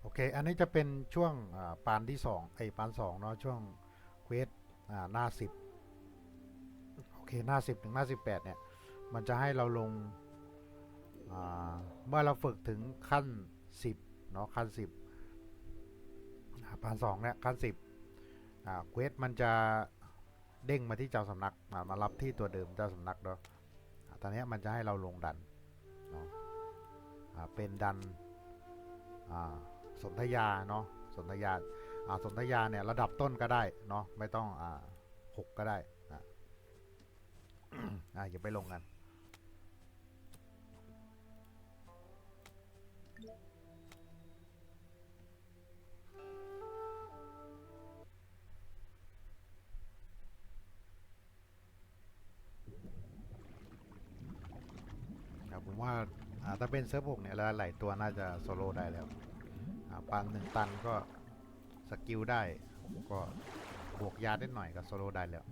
โอเค อันนี้จะเป็นช่วงปานที่สองไอ้ปานสองเนาะช่วงเควสหน้าสิบโอเค หน้าสิบถึงหน้าสิบแปดเนี่ย มันจะให้เราลง เมื่อเราฝึกถึงขั้นสิบเนาะขั้นสิบปานสองเนี่ย ขั้นสิบเควสมันจะเด้งมาที่เจ้าสำนัก มารับที่ตัวเดิมเจ้าสำนักเนาะตอนนี้มันจะให้เราลงดันเนาะเป็นดัน สนธยาเนาะสนธยาอ่าสนธยาเนี่ยระดับต้นก็ได้เนาะไม่ต้องอ่าหกก็ได้อะอ่าอย่าไปลงกันครับผมว่าถ้าเป็นเซิร์ฟหกเนี่ยหลายตัวน่าจะโซโล่ได้แล้ว อ่าปันหนึ่งตันก็สกิลได้ก็บวกยาได้หน่อยก็โซโลได้แล้ว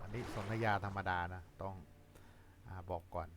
อันนี้สนธยาธรรมดานะ ต้องอบอกก่อน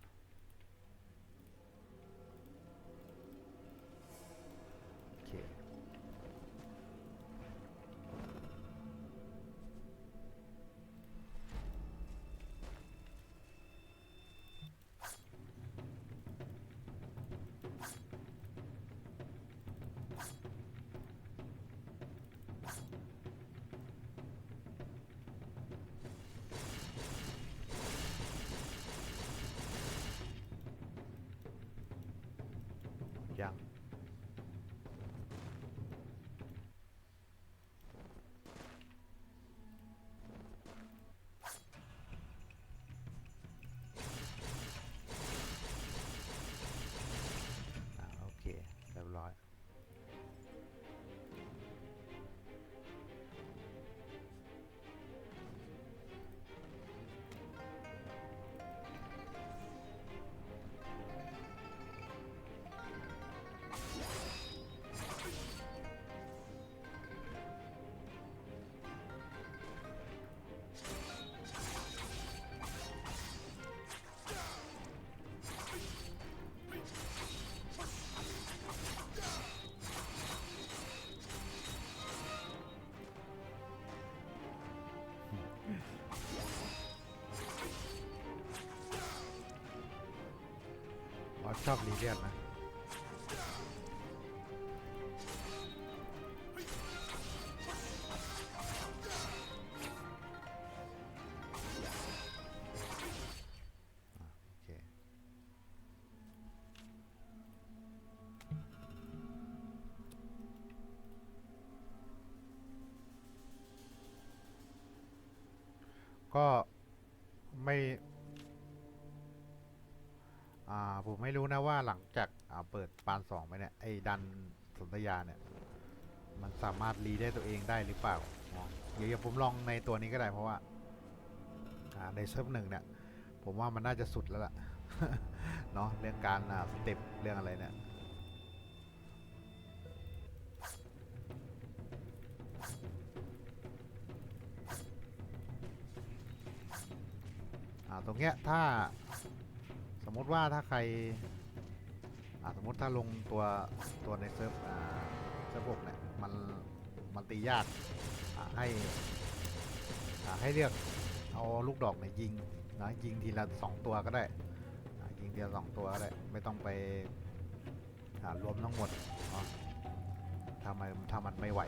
าชอบรีเลียนนะก็ไม่ อ่าผมไม่รู้นะว่าหลังจากอ่าเปิดปานสองไปเนี่ยไอ้ดันสนธยาเนี่ย มันสามารถรีได้ตัวเองได้หรือเปล่าอ๋อเดี๋ยวผมลองในตัวนี้ก็ได้เพราะว่าอ่าในเซิร์ฟหนึ่งเนี่ยผมว่ามันน่าจะสุดแล้วล่ะเนาะเรื่องการอ่าสเต็ปเรื่องอะไรเนี่ยอ่าตรงเนี้ยถ้า สมมติว่าถ้าใครสมมติถ้าลงตัวตัวในเซิร์ฟเซิร์ฟหกเนี่ยมันมันตียากให้ให้เลือกเอาลูกดอกเนี่ยยิงนะยิงทีละสองตัวก็ได้ยิงทีละสองตัวก็ได้ไม่ต้องไปรวมทั้งหมดเนาะถ้ามันถ้ามันไม่ไหว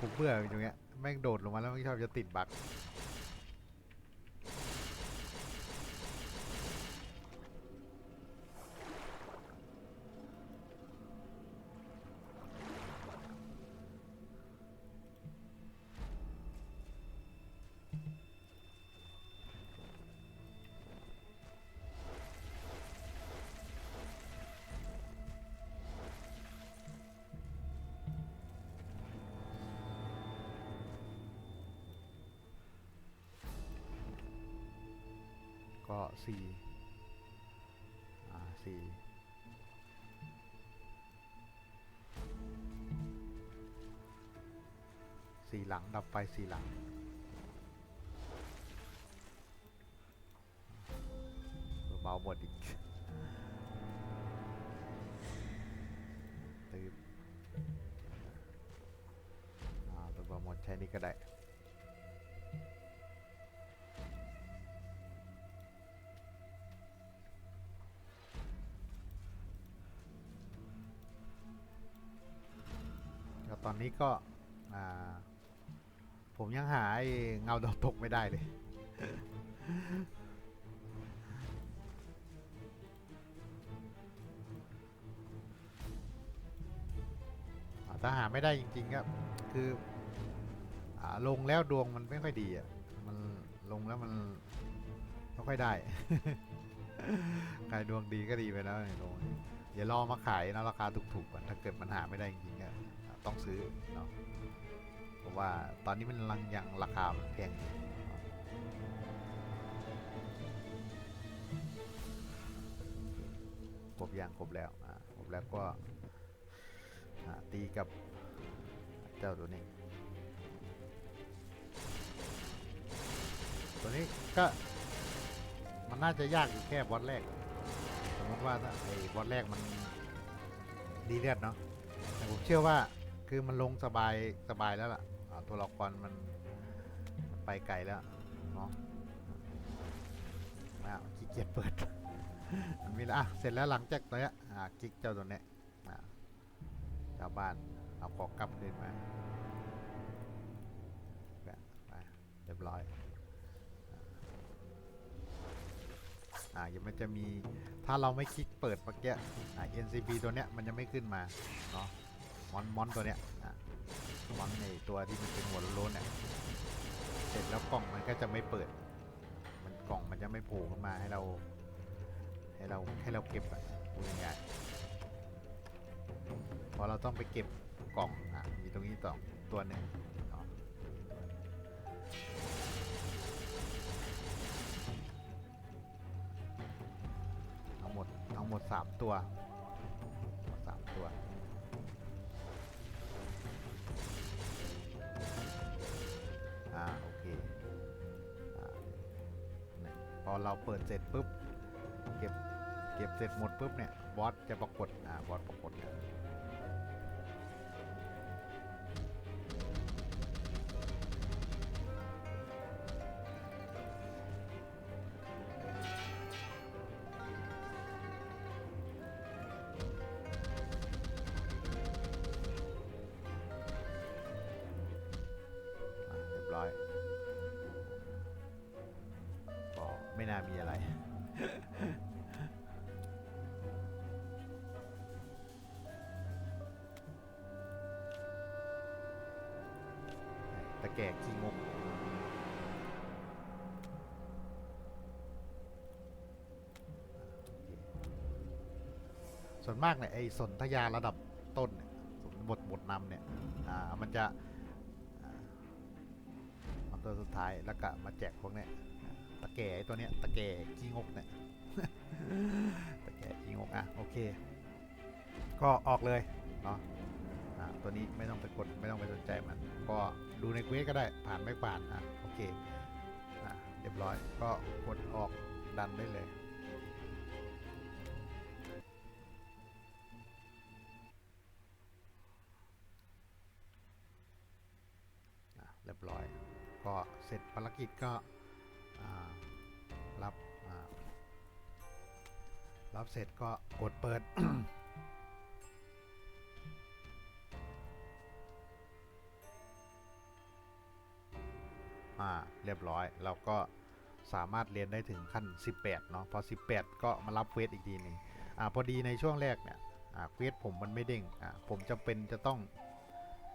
ผมเบื่ออยู่เงี้ยแม่งโดดลงมาแล้วไม่ชอบจะติดบั๊กะสี่อ่าสี่สี่หลังดับไฟสี่หลัง อนนี้ก็ผมยังหาเงาดาวตกไม่ได้เลย ถ้าหาไม่ได้จริงๆก็คืออลงแล้วดวงมันไม่ค่อยดีอะ มันลงแล้วมันไม่ค่อยได้ใครดวงดีก็ดีไปแล้วเนี่ยลงอย่ารอมาขายนะราคาถูกๆก่อนถ้าเกิดมันหาไม่ได้จริงๆก็ ต้องซื้อเนาะเพราะว่าตอนนี้มันลังยังราคามันแพงอยู่ครบยังครบแล้วอ่าครบแล้วก็ตีกับเจ้าตัวนี้ ตัวนี้ก็มันน่าจะยากอยู่แค่บอสแรก สมมติว่าถ้าไอ้บอสแรกมันดีเลือดเนาะแต่ผมเชื่อว่า คือมันลงสบายสบายแล้วล่ะอ่าตัวละครมันไปไกลแล้วเนาะอ้าวขี้เกียจเปิดมันมีแล้วอะเสร็จแล้วหลังจากตัวเนี้ยอ่ากิ๊กเจ้าตัวเนี้ยอ่าชาวบ้านเอาของกลับคืนมาแบบไปเรียบร้อยอ่ายังมันจะมีถ้าเราไม่คลิกเปิดเมื่อกี้อ่า NCB ตัวเนี้ยมันจะไม่ขึ้นมาเนาะ มอนมอนตัวเนี้ยมอนในตัวที่มันเป็นหัวโล้นเนี่ยเสร็จแล้วกล่องมันก็จะไม่เปิด มันกล่องมันจะไม่โผล่ขึ้นมาให้เรา ให้เราให้เราเก็บอะพูดง่ายๆเพอเราต้องไปเก็บกล่องอะมีตรงนี้ต่อตัวหนึ่งเนาหมดทั้งหมดสามตัว อ่าโอเคอ่าเนี่ยพอเราเปิดเสร็จปุ๊บเก็บเก็บเสร็จหมดปุ๊บเนี่ยบอสจะปรากฏอ่าบอสปรากฏเนี่ย ตะแก่ขี้งกส่วนมากเนี่ยไอ้สนธยาระดับต้นเนี่ยบทบทนำเนี่ยอ่ามันจะมาตัวสุดท้ายแล้วก็มาแจกพวกเนี้ย ตะแก่ตัวเนี้ยตะแก่ขี้งกเนี่ยตะแก่ขี้งกอะโอเค ก็ออกเลยเนาะตัวนี้ไม่ต้องไปกดไม่ต้องไปสนใจมัน ก็ดูในเควสก็ได้ผ่านไม่ผ่านอะโอเคอะเรียบร้อยก็กดออกดันได้เลยอะเรียบร้อย ก็เสร็จภารกิจก็ รับรับเสร็จก็กดเปิด อ่า เรียบร้อย เราก็สามารถเรียนได้ถึงขั้น 18 เนาะ พอ 18 ก็มารับเควสอีกทีหนึงอ่า พอดีในช่วงแรกเนี่ย อ่า เควสผมมันไม่เด้ง อ่า ผมจำเป็นจะต้อง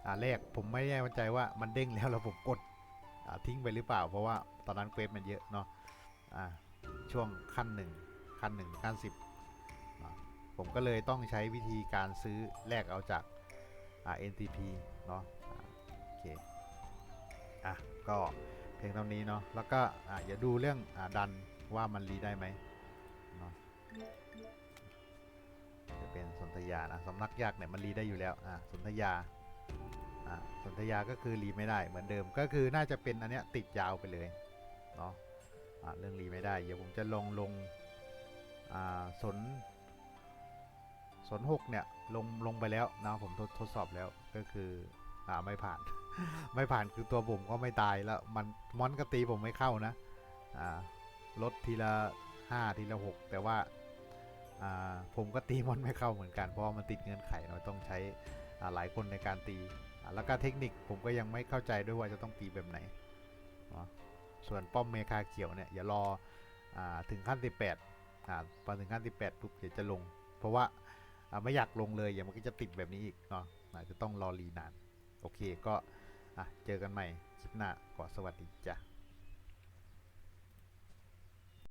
อ่า แรกผมไม่แน่ใจว่ามันเด้งแล้วแล้วผมกด ทิ้งไปหรือเปล่า เพราะว่าตอนนั้นเควสมันเยอะเนาะช่วงขั้นหนึ่งขั้นหนึ่งขั้นสิบผมก็เลยต้องใช้วิธีการซื้อแลกเอาจาก NTP เนาะโอเคอะก็เพียงเท่านี้เนาะแล้วก็อะอย่าดูเรื่องอ่าดันว่ามันรีได้ไหมเนาะจะเป็นสนธยานะสำนักยากเนี่ยมันรีได้อยู่แล้วอะสนธยา สนธยาก็คือรีไม่ได้เหมือนเดิมก็คือน่าจะเป็นอันเนี้ยติดยาวไปเลยเนาะะเรื่องรีไม่ได้เดี๋ยวผมจะลงลงสนสนหกเนี่ยลงลงไปแล้วนะผมทดทดสอบแล้วก็คืออ่าไม่ผ่าน ไม่ผ่านคือตัวผมก็ไม่ตายแล้วมันมอนกตีผมไม่เข้านะอ่าลดทีละห้าทีละหกแต่ว่าอ่าผมก็ตีมอนไม่เข้าเหมือนกันเพราะมันติดเงื่อนไขเราต้องใช้หลายคนในการตี แล้วก็เทคนิคผมก็ยังไม่เข้าใจด้วยว่าจะต้องตีแบบไหน ส่วนป้อมเมคาเขียวเนี่ยอย่ารออถึงขั้น 18อ่าพอถึงขั้น 18ปุ๊บเดี๋ยวจะลง เพราะว่าาไม่อยากลงเลยอย่ามันก็จะติดแบบนี้อีกเนาะอาจจะต้องรอรีนาน โอเคก็เจอกันใหม่คลิปหน้าก็สวัสดีจ้ะ